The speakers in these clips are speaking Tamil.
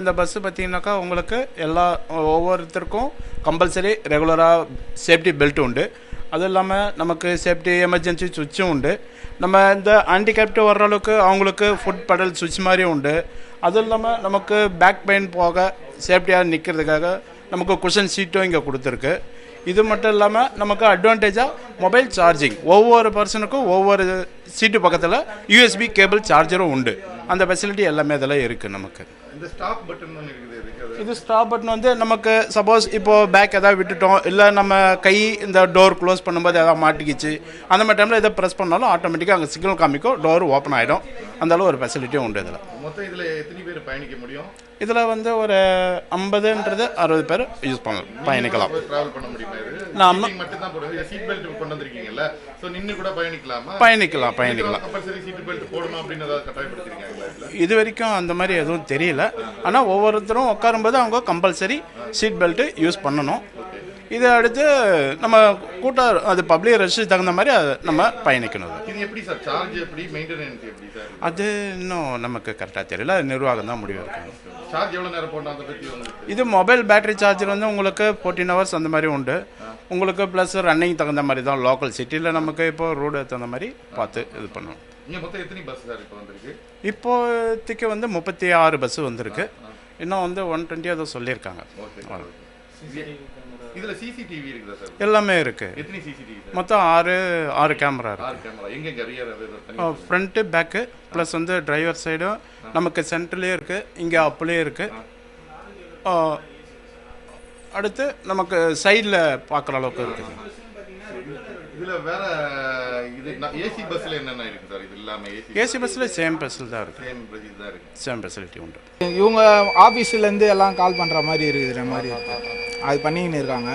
இந்த பஸ்ஸு பார்த்தீங்கன்னாக்கா உங்களுக்கு எல்லா ஒவ்வொருத்தருக்கும் கம்பல்சரி ரெகுலராக சேஃப்டி பெல்ட் உண்டு. அதுவும் இல்லாமல் நமக்கு சேஃப்டி எமர்ஜென்சி சுவிட்சும் உண்டு. நம்ம இந்த ஹேண்டிகேப்டு வர்ற அளவுக்கு அவங்களுக்கு ஃபுட் பெடல் சுவிட்ச் மாதிரியும் உண்டு. அதுவும் இல்லாமல் நமக்கு பேக் பெயின் போக சேஃப்டியாக நிற்கிறதுக்காக நமக்கு குஷன் சீட்டும் இங்கே கொடுத்துருக்கு. இது மட்டும் இல்லாமல் நமக்கு அட்வான்டேஜாக மொபைல் சார்ஜிங் ஒவ்வொரு பர்சனுக்கும் ஒவ்வொரு சீட்டு பக்கத்தில் யூஎஸ்பி கேபிள் சார்ஜரும் உண்டு. அந்த ஃபெசிலிட்டி எல்லாமே இதெல்லாம் இருக்குது நமக்கு. இது ஸ்டாப் பட்டன் வந்து நமக்கு சப்போஸ் இப்போ பேக் எதாவது விட்டுட்டோம் இல்லை நம்ம கை இந்த டோர் க்ளோஸ் பண்ணும்போது எதாவது மாட்டிக்கிச்சு அந்த மாதிரி டைமில் இதை ப்ரெஸ் பண்ணாலும் ஆட்டோமேட்டிக்காக அங்கே சிக்னல் காமிக்கும் டோர் ஓப்பன் ஆகிடும் அந்த அளவு ஒரு ஃபெசிலிட்டியும் உண்டு இதில். மொத்தம் இதில் எத்தனை பேர் பயணிக்க முடியும்? இதில் வந்து ஒரு ஐம்பதுன்றது அறுபது பேர் யூஸ் பயணிக்கலாம். பண்ண இது? நாம- பயணிக்கலாமா? பயணிக்கலாம் பயணிக்கலாம். இது வரைக்கும் அந்த மாதிரி எதுவும் தெரியல. ஆனால் ஒவ்வொருத்தரும் உட்காரும்போது அவங்க கம்பல்சரி சீட் பெல்ட்டு யூஸ் பண்ணணும். இதை அடுத்து நம்ம கூட்டம் அது பப்ளிக் ரஷ் தகுந்த மாதிரி அது நம்ம பயணிக்கணும். அது. இது எப்படி சார்? சார்ஜ் எப்படி? மெயின்டெனன்ஸ் எப்படி சார்? அது இன்னும் நமக்கு கரெக்டாக தெரியல. அது நிர்வாகம் தான் முடிவு இருக்காங்க சார்ஜ் எவ்வளோ நேரம் போடணும்? அதை பற்றி இது மொபைல் பேட்டரி சார்ஜர் வந்து உங்களுக்கு ஃபோர்டீன் ஹவர்ஸ் அந்த மாதிரி உண்டு. உங்களுக்கு ப்ளஸ் ரன்னிங் தகுந்த மாதிரி தான் லோக்கல் சிட்டியில் நமக்கு இப்போ ரோடு தகுந்த மாதிரி பார்த்து இது பண்ணணும். பஸ் இப்போதைக்கு வந்து முப்பத்தி ஆறு பஸ்ஸு வந்திருக்கு. இன்னும் வந்து ஒன் டுவெண்ட்டி ஏதோ சொல்லியிருக்காங்க. இதில் சிசிடிவி இருக்குதா சார்? எல்லாமே இருக்குது எத்தனை சிசிடிவி மொத்தம் ஆறு ஆறு கேமரா இருக்கு. ஆறு கேமரா. ரியர் இது தனி ஃப்ரண்ட்டு பேக்கு ப்ளஸ் வந்து டிரைவர் சைடும் நமக்கு சென்டர்லேயும் இருக்குது இங்கே அப்லேயும் இருக்குது அடுத்து நமக்கு சைடில் பார்க்குற அளவுக்கு இருக்குது இதுல வேற இது ஏசி பஸ்ல என்னென்ன இருக்கு சார்? இது இல்லாம ஏசி ஏசி பஸ்ஸில் சேம் பஸ்ஸில் தான் இருக்குது சேம் பஸ் தான் இருக்கு. சேம் ஃபெசிலிட்டி உண்டு. இவங்க ஆஃபீஸ்லேருந்து எல்லாம் கால் பண்ணுற மாதிரி இருக்குதுற மாதிரி இருக்கு. அது பண்ணிக்கின்னு இருக்காங்க.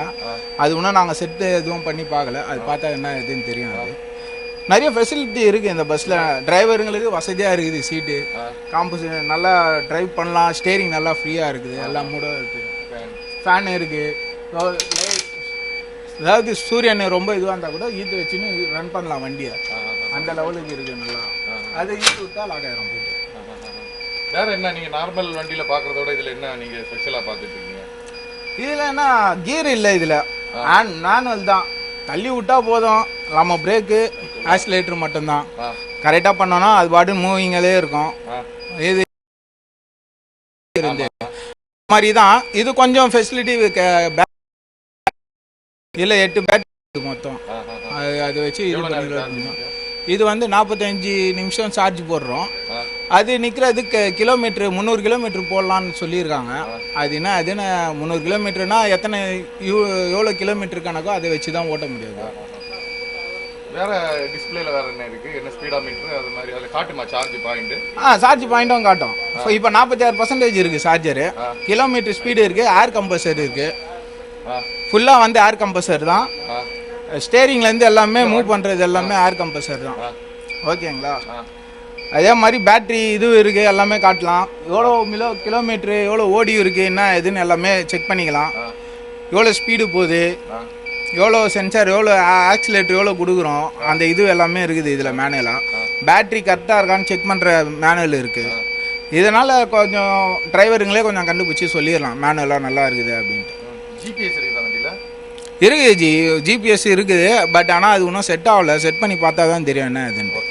அது இன்னும் நாங்கள் செட்டு எதுவும் பண்ணி பார்க்கல. அது பார்த்தா என்ன இதுன்னு தெரியும் அது. நிறைய ஃபெசிலிட்டி இருக்குது இந்த பஸ்ஸில் டிரைவருங்களுக்கு வசதியாக இருக்குது சீட்டு காம்போசிஷன் நல்லா டிரைவ் பண்ணலாம். ஸ்டேரிங் நல்லா ஃப்ரீயாக இருக்குது. எல்லாம் மூட இருக்குது ஃபேன் இருக்குது அதாவது சூரியன் ரொம்ப இதுவாக இருந்தால் கூட ஈத்து வச்சுன்னு ரன் பண்ணலாம் வண்டியை. அந்த லெவலுக்கு இருக்குது நல்லா. அது ஈத்து விட்டா லாக் ஆயிரும் போயிட்டு வேறு என்ன நீங்கள் நார்மல் வண்டியில் பார்க்குறதோட இதில் என்ன நீங்கள் ஸ்பெஷலாக பார்த்துட்டு இருக்கீங்க இதில் என்ன கியர் இல்லை இதில். மேனுவல் தான். தள்ளி விட்டா போதும். நம்ம பிரேக்கு ஆக்சிலேட்டர் மட்டும்தான். கரெக்டாக பண்ணோன்னா அது பாட்டு மூவிங்களே இருக்கும். இது இருந்து மாதிரி தான். இது கொஞ்சம் ஃபெசிலிட்டி இதில் எட்டு பேட்டரி மொத்தம். அது அதை வச்சு இது எவ்வளவு இருக்கு? இது வந்து நாற்பத்தஞ்சு நிமிஷம் சார்ஜ் போடுறோம். அது நிற்கிறதுக்கு கிலோமீட்ரு முந்நூறு கிலோமீட்டர் போடலான்னு சொல்லியிருக்காங்க. அது என்ன அது என்ன முந்நூறு கிலோமீட்டர்னா எத்தனை எவ்வளோ கிலோமீட்டர் கணக்கோ அதை வச்சு தான் ஓட்ட முடியாது வேற டிஸ்பிளேல வேற என்ன இருக்கு? என்ன ஸ்பீடா மீட்டர் அது மாதிரி அதுல காட்டுமா? சார்ஜ் பாயிண்ட் ஆ சார்ஜ் பாயிண்ட்டும் காட்டும். இப்போ நாற்பத்தி ஆறு பர்சன்டேஜ் இருக்குது சார்ஜரு கிலோமீட்டர் ஸ்பீடு இருக்குது ஏர் கம்பல்சர் இருக்குது ஃபுல்லாக வந்து ஏர் கம்பல்சர் தான். ஸ்டேரிங்லேருந்து எல்லாமே மூவ் பண்ணுறது எல்லாமே ஏர் கம்பல்சர் தான். ஓகேங்களா? அதே மாதிரி பேட்ரி இது இருக்குது எல்லாமே காட்டலாம். எவ்வளோ மிலோ கிலோமீட்ரு எவ்வளோ ஓடி இருக்குது என்ன எதுன்னு எல்லாமே செக் பண்ணிக்கலாம். எவ்வளோ ஸ்பீடு போகுது எவ்வளோ சென்சார் எவ்வளோ ஆக்சிலேட்டர் எவ்வளோ கொடுக்குறோம் அந்த இது எல்லாமே இருக்குது இதில் மேனுவலாக பேட்ரி கரெக்டாக இருக்கான்னு செக் பண்ணுற மேனுவல் இருக்குது இதனால் கொஞ்சம் டிரைவருங்களே கொஞ்சம் கண்டுபிடிச்சி சொல்லிடலாம் மேனுவலாக நல்லா இருக்குது அப்படின்ட்டு. ஜிபிஎஸ் இருக்குது ஜி ஜிபிஎஸ் இருக்குது பட் ஆனால் அது இன்னும் செட் ஆகலை. செட் பண்ணி பார்த்தா தான் தெரியும் என்ன இதுன்ட்டு